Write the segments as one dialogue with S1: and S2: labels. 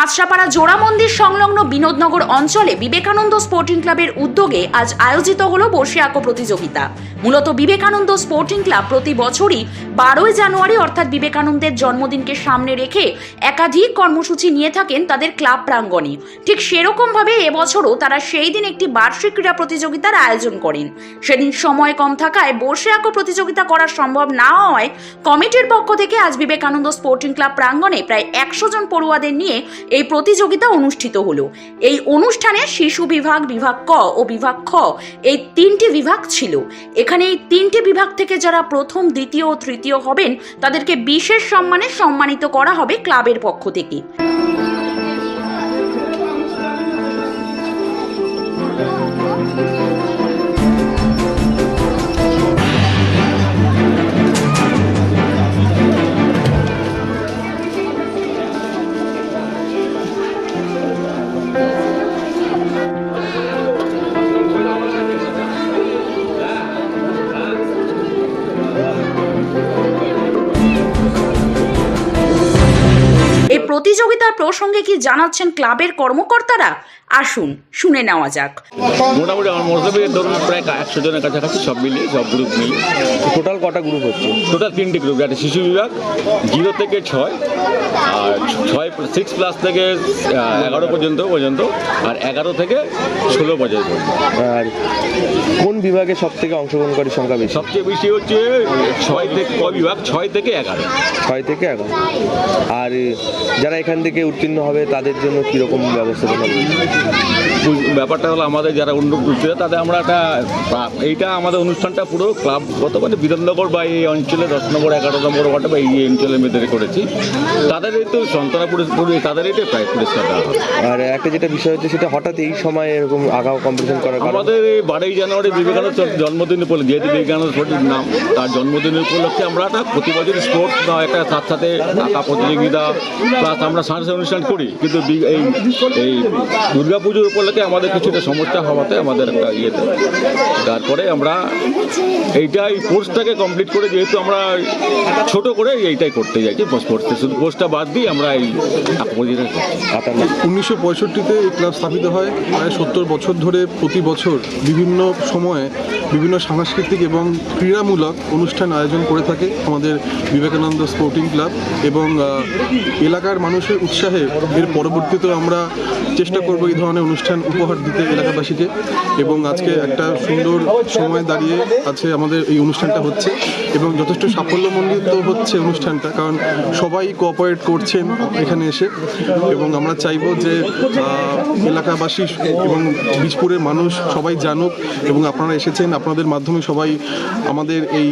S1: কাঁচরাপাড়া জোড়া মন্দির সংলগ্ন বিনোদনগর অঞ্চলে বিবেকানন্দ স্পোর্টিং ক্লাবের উদ্যোগে আজ আয়োজিত হলো বসে আঁকো প্রতিযোগিতা। মূলত বিবেকানন্দ স্পোর্টিং ক্লাব প্রতি বছরই বারোই জানুয়ারি, অর্থাৎ বিবেকানন্দের জন্মদিনকে সামনে রেখে একাধিক কর্মসূচি নিয়ে থাকেন তাদের ক্লাব প্রাঙ্গণে। ঠিক সেরকমভাবে এবছরও তারা সেই দিন একটি বার্ষিক ক্রীড়া প্রতিযোগিতার আয়োজন করেন। সেদিন সময় কম থাকায় বসে আঁকো প্রতিযোগিতা করা সম্ভব না হওয়ায় কমিটির পক্ষ থেকে আজ বিবেকানন্দ স্পোর্টিং ক্লাব প্রাঙ্গণে প্রায় একশো জন পড়ুয়াদের নিয়ে এই প্রতিযোগিতা অনুষ্ঠিত হলো। এই অনুষ্ঠানে শিশু বিভাগ বিভাগ ক ও বিভাগ খ এই তিনটি বিভাগ ছিল। এখানে এই তিনটি বিভাগ থেকে যারা প্রথম, দ্বিতীয় ও তৃতীয় হবেন, তাদেরকে বিশেষ সম্মানে সম্মানিত করা হবে ক্লাবের পক্ষ থেকে। এই প্রতিযোগিতার প্রসঙ্গে কি জানাচ্ছেন ক্লাবের কর্মকর্তারা? আসুন শুনে নেওয়া যাক।
S2: মোটামুটি আমার মোটামুটি ধরুন প্রায় একশো জনের কাছাকাছি সব মিলিয়ে সব গ্রুপ মিলিয়ে।
S3: টোটাল কটা গ্রুপ হচ্ছে?
S2: টোটাল তিনটি গ্রুপ একটা শিশু বিভাগ জিরো থেকে ছয় আর ছয় সিক্স প্লাস থেকে এগারো পর্যন্ত পর্যন্ত আর এগারো থেকে ষোলো পর্যন্ত।
S3: আর কোন বিভাগে সব থেকে অংশগ্রহণকারী সংখ্যা বেশি?
S2: সবচেয়ে বেশি হচ্ছে ছয় থেকে ক বিভাগ ছয় থেকে এগারো।
S3: ছয় থেকে এগারো। আর যারা এখান থেকে উত্তীর্ণ হবে তাদের জন্য কীরকম ব্যবস্থাপনা রয়েছে?
S2: ব্যাপারটা হলো আমাদের যারা অন্য তাদের আমরা একটা এইটা আমাদের অনুষ্ঠানটা পুরো ক্লাব গত মানে বিধাননগর বা এই অঞ্চলে দশ নম্বর এগারো নম্বর ওয়ার্ডে বা এই অঞ্চলের মেয়েদের করেছি। তাদের এই তো সন্তানা তাদের এইটাই প্রায় পুরস্কার দেওয়া
S3: আর একটা যেটা বিষয় হচ্ছে সেটা হঠাৎ এই সময় এরকম আগাও কম্পিটিশন করা
S2: আমাদের এই বারোই জানুয়ারি বিবেকানন্দ জন্মদিন উপলক্ষে যেহেতু বিবেকানন্দ নাম তার জন্মদিন উপলক্ষে আমরা একটা প্রতি বছর স্পোর্টস বা একটা সাথে সাথে আঁকা প্রতিযোগিতা আমরা সাংস্কৃতিক অনুষ্ঠান করি কিন্তু এই এই দুর্গা পুজোর উপলক্ষে আমাদের কিছুটা সমস্যা হওয়াতে আমাদের একটা ইয়েতে তারপরে আমরা এইটা এই কোর্সটাকে কমপ্লিট করে যেহেতু আমরা ছোট করে এইটাই করতে যাচ্ছি স্পোর্টসে শুধু কোর্সটা বাদ দিয়ে আমরা এই?
S4: উনিশশো পঁয়ষট্টিতে এই ক্লাব স্থাপিত হয় প্রায় সত্তর বছর ধরে প্রতি বছর বিভিন্ন সময়ে বিভিন্ন সাংস্কৃতিক এবং ক্রীড়ামূলক অনুষ্ঠান আয়োজন করে থাকে আমাদের বিবেকানন্দ স্পোর্টিং ক্লাব এবং আহ, এলাকার মানুষের উৎসাহে এর পরবর্তীতে আমরা চেষ্টা করব এই ধরনের অনুষ্ঠান উপহার দিতে এলাকাবাসীকে। এবং আজকে একটা সুন্দর সময় দাঁড়িয়ে আছে আমাদের এই অনুষ্ঠানটা হচ্ছে। এবং যথেষ্ট সাফল্যমণ্ডিত হচ্ছে অনুষ্ঠানটা, কারণ সবাই কোঅপারেট করছেন এখানে এসে। এবং আমরা চাইব যে এলাকাবাসী এবং বীজপুরের মানুষ সবাই জানুক। এবং আপনারা এসেছেন, আপনাদের মাধ্যমে সবাই আমাদের এই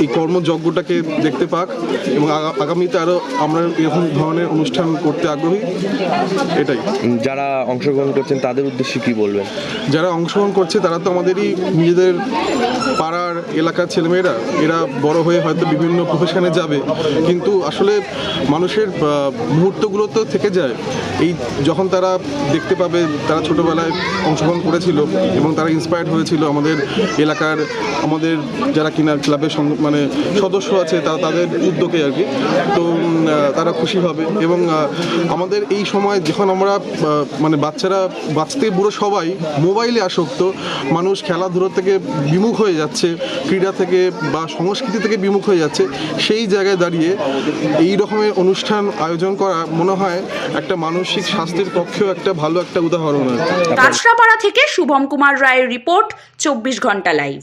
S4: এই কর্মযজ্ঞটাকে দেখতে পাক এবং আগামীতে আরও আমরা এরকম ধরনের অনুষ্ঠান করতে আগ্রহী। এটাই।
S3: যারা অংশগ্রহণ করছেন তাদের উদ্দেশ্যে কি বলবেন?
S4: যারা অংশগ্রহণ করছে তারা তো আমাদেরই নিজেদের পাড়ার এলাকার ছেলেমেয়েরা। এরা বড় হয়ে হয়তো বিভিন্ন প্রফেশনে যাবে। কিন্তু আসলে মানুষের মুহূর্তগুলো তো থেকে যায়। এই যখন তারা দেখতে পাবে তারা ছোটোবেলায় অংশগ্রহণ করেছিল এবং তারা ইন্সপায়ার্ড হয়েছিল আমাদের এলাকার আমাদের যারা কিনা ক্লাবের মানে সদস্য আছে তা তাদের উদ্যোগে আর কি তো তারা খুশি হবে এবং আমাদের এই সময় যখন আমরা মানে বাচ্চারা বাঁচতে বুড়ো সবাই মোবাইলে আসক্ত, মানুষ খেলাধুলো থেকে বিমুখ হয়ে যাচ্ছে, ক্রীড়া থেকে বা সংস্কৃতি থেকে বিমুখ হয়ে যাচ্ছে, সেই জায়গায় দাঁড়িয়ে এই রকমের অনুষ্ঠান আয়োজন করা মনে হয় একটা মানসিক স্বাস্থ্যের পক্ষেও একটা ভালো একটা উদাহরণ।
S1: কাঁচরাপাড়া থেকে শুভম কুমার রায়ের রিপোর্ট, চব্বিশ ঘণ্টা লাইভ